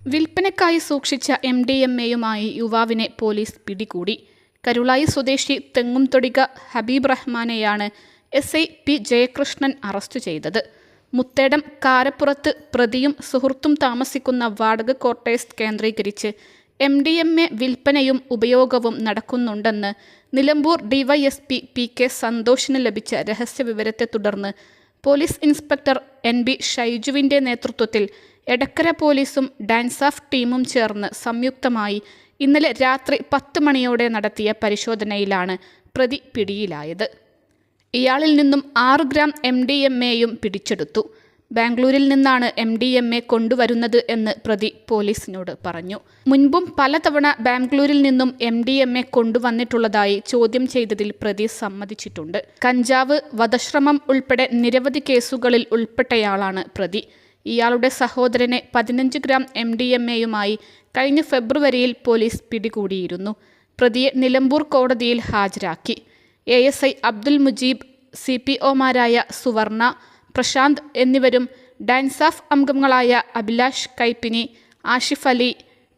വിൽപ്പനക്കായി സൂക്ഷിച്ച M D M എയുമായി യുവാവിനെ പോലീസ് പിടികൂടി. കരുളായി സ്വദേശി Thengumthodika Habeeb റഹ്മാനെയാണ് S I P Jayakrishnan arrest ചെയ്തത്. മുത്തേടം കാരപ്പുറത്ത് പ്രതിയും സുഹൃത്തും താമസിക്കുന്ന വാടക ക്വാർട്ടേഴ്സ് കേന്ദ്രീകരിച്ച് എം ഡി എം എ വിൽപ്പനയും ഉപയോഗവും നടക്കുന്നുണ്ടെന്ന് നിലമ്പൂർ ഡിവൈഎസ്പി പി കെ സന്തോഷിന് ലഭിച്ച രഹസ്യവിവരത്തെ തുടർന്ന് പോലീസ് ഇൻസ്പെക്ടർ എൻ ബി ഷൈജുവിന്റെ നേതൃത്വത്തിൽ എടക്കര പോലീസും ഡാൻസ് ഓഫ് ടീമും ചേർന്ന് സംയുക്തമായി ഇന്നലെ രാത്രി പത്ത് മണിയോടെ നടത്തിയ പരിശോധനയിലാണ് പ്രതി പിടിയിലായത്. ഇയാളിൽ നിന്നും ആറ് ഗ്രാം എം ഡി എം എയും പിടിച്ചെടുത്തു. ബാംഗ്ലൂരിൽ നിന്നാണ് എം ഡി എം എ കൊണ്ടുവരുന്നത് എന്ന് പ്രതി പോലീസിനോട് പറഞ്ഞു. മുൻപും പലതവണ ബാംഗ്ലൂരിൽ നിന്നും എം ഡി എം എ കൊണ്ടുവന്നിട്ടുള്ളതായി ചോദ്യം ചെയ്തതിൽ പ്രതി സമ്മതിച്ചിട്ടുണ്ട്. കഞ്ചാവ് വധശ്രമം ഉൾപ്പെടെ നിരവധി കേസുകളിൽ ഉൾപ്പെട്ടയാളാണ് പ്രതി. ഇയാളുടെ സഹോദരനെ പതിനഞ്ച് ഗ്രാം എം ഡി എം എയുമായി കഴിഞ്ഞ ഫെബ്രുവരിയിൽ പോലീസ് പിടികൂടിയിരുന്നു. പ്രതിയെ നിലമ്പൂർ കോടതിയിൽ ഹാജരാക്കി. A S I Abdul Mujeeb C P ഒമാരായ Suvarna Prashanth എന്നിവരും ഡാൻസ് ഓഫ് അംഗങ്ങളായ അഭിലാഷ് കൈപ്പിനി ആഷിഫ് അലി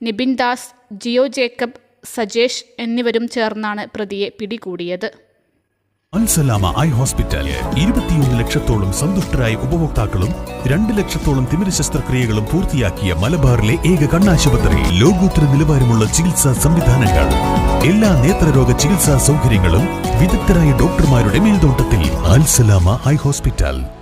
നിബിൻ ദാസ് ജിയോ ജേക്കബ് സജേഷ് എന്നിവരും ചേർന്നാണ് പ്രതിയെ പിടികൂടിയത്. അൽസലാമ ഐ ഹോസ്പിറ്റൽ ഇരുപത്തിയൊന്ന് ലക്ഷത്തോളം സന്തുഷ്ടരായ ഉപഭോക്താക്കളും രണ്ട് ലക്ഷത്തോളം തിമിര ശസ്ത്രക്രിയകളും പൂർത്തിയാക്കിയ മലബാറിലെ ഏക കണ്ണാശുപത്രി. ലോകോത്തര നിലവാരമുള്ള ചികിത്സാ സംവിധാനങ്ങൾ. എല്ലാ നേത്രരോഗ ചികിത്സാ സൗകര്യങ്ങളും വിദഗ്ധരായ ഡോക്ടർമാരുടെ മേൽനോട്ടത്തിൽ. Al Salama eye hospital.